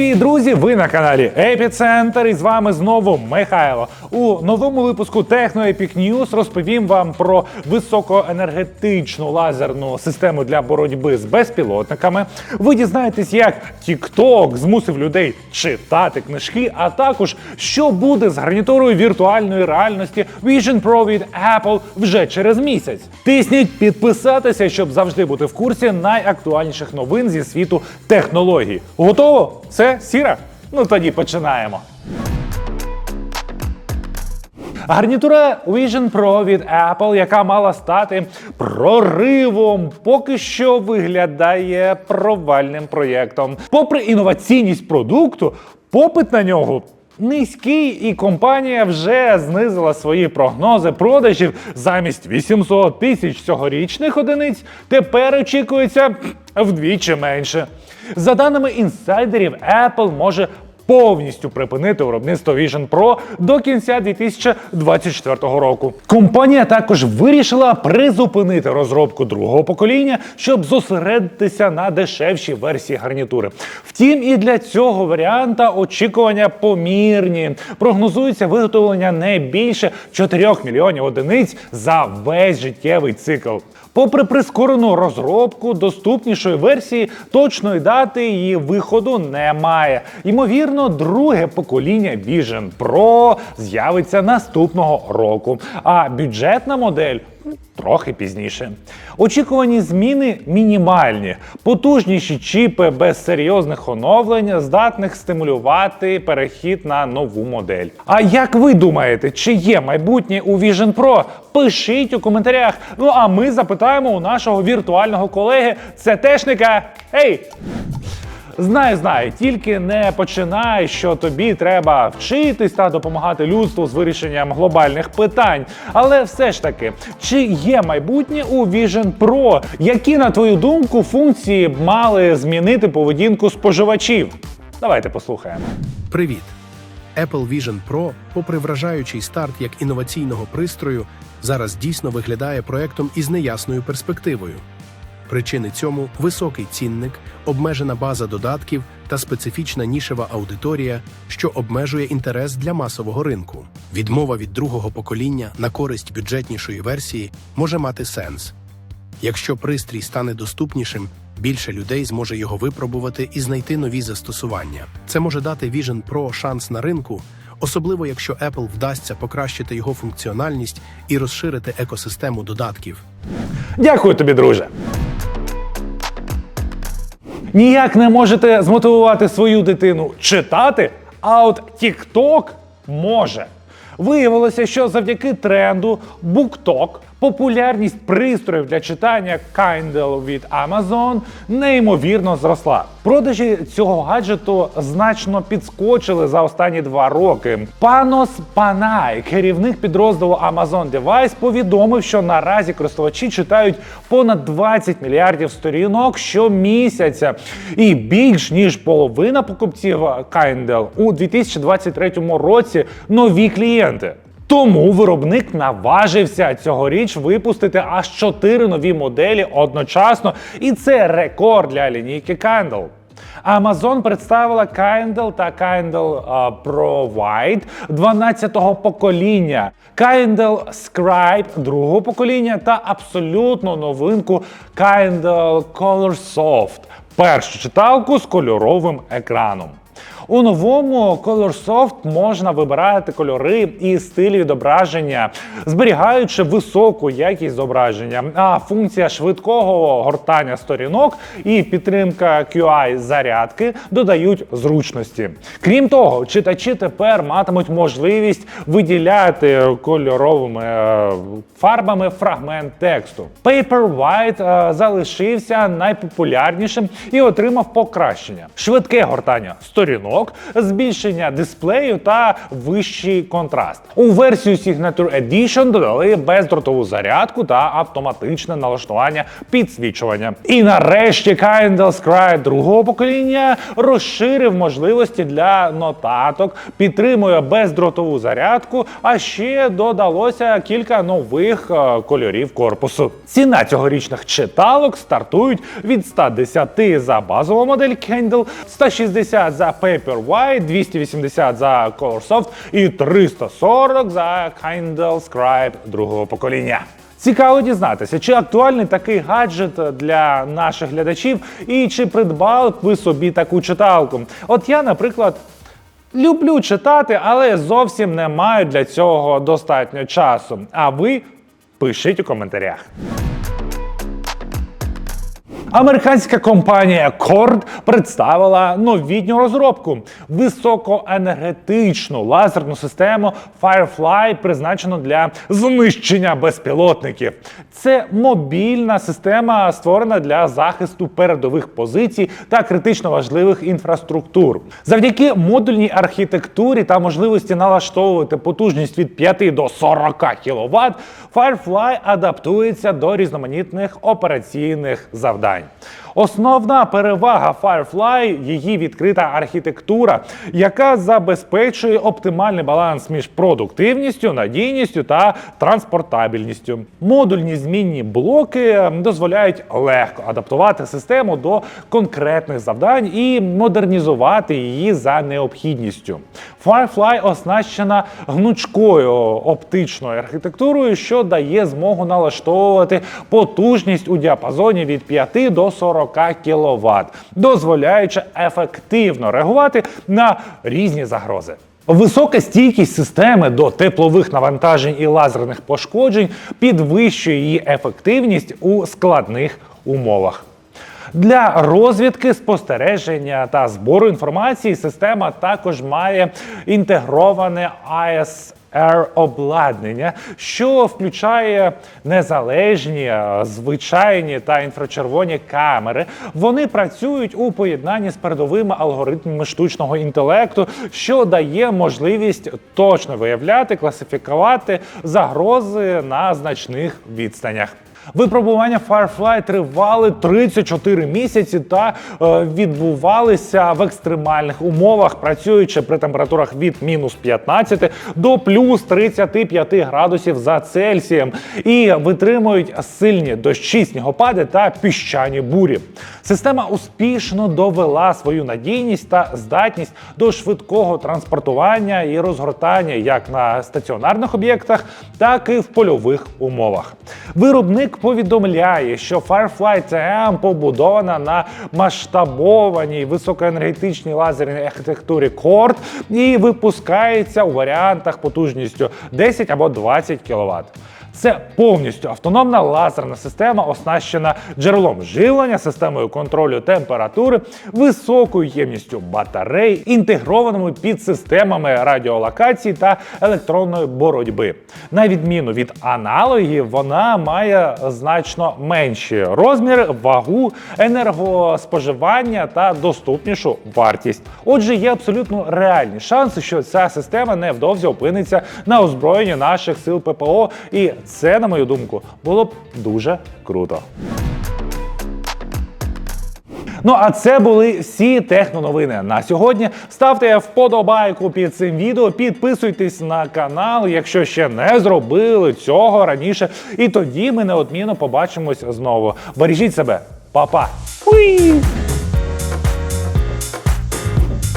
Привіт, друзі! Ви на каналі Епіцентр і з вами знову Михайло. У новому випуску Techno Epic News розповім вам про високоенергетичну лазерну систему для боротьби з безпілотниками. Ви дізнаєтесь, як TikTok змусив людей читати книжки, а також що буде з гарнітурою віртуальної реальності Vision Pro від Apple вже через місяць. Тисніть підписатися, щоб завжди бути в курсі найактуальніших новин зі світу технологій. Готово? Сіра? Ну тоді починаємо. Гарнітура Vision Pro від Apple, яка мала стати проривом, поки що виглядає провальним проєктом. Попри інноваційність продукту, попит на нього. Низький, і компанія вже знизила свої прогнози продажів замість 800 тисяч цьогорічних одиниць. Тепер очікується вдвічі менше. За даними інсайдерів, Apple може повністю припинити виробництво Vision Pro до кінця 2024 року. Компанія також вирішила призупинити розробку другого покоління, щоб зосередитися на дешевшій версії гарнітури. Втім, і для цього варіанта очікування помірні. Прогнозується виготовлення не більше 4 мільйонів одиниць за весь життєвий цикл. Попри прискорену розробку доступнішої версії, точної дати її виходу немає. Ймовірно, друге покоління Vision Pro з'явиться наступного року, а бюджетна модель трохи пізніше. Очікувані зміни мінімальні, потужніші чіпи без серйозних оновлень, здатних стимулювати перехід на нову модель. А як ви думаєте, чи є майбутнє у Vision Pro? Пишіть у коментарях. Ну а ми запитаємо у нашого віртуального колеги ЦТшника. Ей! Знаю, знаю, тільки не починай, що тобі треба вчитись та допомагати людству з вирішенням глобальних питань. Але все ж таки, чи є майбутнє у Vision Pro? Які, на твою думку, функції мали змінити поведінку споживачів? Давайте послухаємо. Привіт! Apple Vision Pro, попри вражаючий старт як інноваційного пристрою, зараз дійсно виглядає проектом із неясною перспективою. Причини цьому високий цінник, обмежена база додатків та специфічна нішева аудиторія, що обмежує інтерес для масового ринку. Відмова від другого покоління на користь бюджетнішої версії може мати сенс. Якщо пристрій стане доступнішим, більше людей зможе його випробувати і знайти нові застосування. Це може дати Vision Pro шанс на ринку, особливо якщо Apple вдасться покращити його функціональність і розширити екосистему додатків. Дякую тобі, друже. Ніяк не можете змотивувати свою дитину читати, а от TikTok може. Виявилося, що завдяки тренду BookTok популярність пристроїв для читання Kindle від Amazon неймовірно зросла. Продажі цього гаджету значно підскочили за останні два роки. Панос Панай, керівник підрозділу Amazon Device, повідомив, що наразі користувачі читають понад 20 мільярдів сторінок щомісяця, і більш ніж половина покупців Kindle у 2023 році нові клієнти. Тому виробник наважився цьогоріч випустити аж 4 нові моделі одночасно, і це рекорд для лінійки Kindle. Amazon представила Kindle та Kindle а, Pro 12-го покоління, Kindle Scribe другого покоління та абсолютно новинку Kindle Color Soft першу читалку з кольоровим екраном. У новому ColorSoft можна вибирати кольори і стилі відображення, зберігаючи високу якість зображення. А функція швидкого гортання сторінок і підтримка QI зарядки додають зручності. Крім того, читачі тепер матимуть можливість виділяти кольоровими е, фарбами фрагмент тексту. Paperwhite е, залишився найпопулярнішим і отримав покращення: швидке гортання сторінок, збільшення дисплею та вищий контраст. У версію Signature Edition додали бездротову зарядку та автоматичне налаштування підсвічування. І нарешті Kindle Scribe другого покоління розширив можливості для нотаток, підтримує бездротову зарядку, а ще додалося кілька нових е, кольорів корпусу. Ціна цьогорічних читалок стартують від 110 за базову модель Kindle, 160 за за Paperwhite, 280 за ColorSoft і 340 за Kindle Scribe другого покоління. Цікаво дізнатися, чи актуальний такий гаджет для наших глядачів, і чи придбали б ви собі таку читалку. От я, наприклад, люблю читати, але зовсім не маю для цього достатньо часу. А ви пишіть у коментарях. Американська компанія Cord представила новітню розробку високоенергетичну лазерну систему Firefly, призначену для знищення безпілотників. Це мобільна система, створена для захисту передових позицій та критично важливих інфраструктур. Завдяки модульній архітектурі та можливості налаштовувати потужність від 5 до 40 кВт, Firefly адаптується до різноманітних операційних завдань. time. Основна перевага Firefly – її відкрита архітектура, яка забезпечує оптимальний баланс між продуктивністю, надійністю та транспортабельністю. Модульні змінні блоки дозволяють легко адаптувати систему до конкретних завдань і модернізувати її за необхідністю. Firefly оснащена гнучкою оптичною архітектурою, що дає змогу налаштовувати потужність у діапазоні від 5 до 40 кВт, дозволяючи ефективно реагувати на різні загрози. Висока стійкість системи до теплових навантажень і лазерних пошкоджень підвищує її ефективність у складних умовах. Для розвідки, спостереження та збору інформації система також має інтегроване ISR обладнання, що включає незалежні, е, звичайні та інфрачервоні камери. Вони працюють у поєднанні з передовими алгоритмами штучного інтелекту, що дає можливість точно виявляти, класифікувати загрози на значних відстанях. Випробування Firefly тривали 34 місяці та е, відбувалися в екстремальних умовах, працюючи при температурах від мінус 15 до плюс 35 градусів за Цельсієм і витримують сильні дощі, снігопади та піщані бурі. Система успішно довела свою надійність та здатність до швидкого транспортування і розгортання як на стаціонарних об'єктах, так і в польових умовах. Виробник повідомляє, що Firefly TM побудована на масштабованій високоенергетичній лазерній архітектурі Cord і випускається у варіантах потужністю 10 або 20 кВт. Це повністю автономна лазерна система, оснащена джерелом живлення, системою контролю температури, високою ємністю батарей, інтегрованими підсистемами радіолокації та електронної боротьби. На відміну від аналогів, вона має значно менші розміри, вагу, енергоспоживання та доступнішу вартість. Отже, є абсолютно реальні шанси, що ця система невдовзі опиниться на озброєнні наших сил ППО, і це, на мою думку, було б дуже круто. Ну а це були всі техноновини на сьогодні. Ставте вподобайку під цим відео, підписуйтесь на канал, якщо ще не зробили цього раніше. І тоді ми неодмінно побачимось знову. Бережіть себе, Па-па! Уї!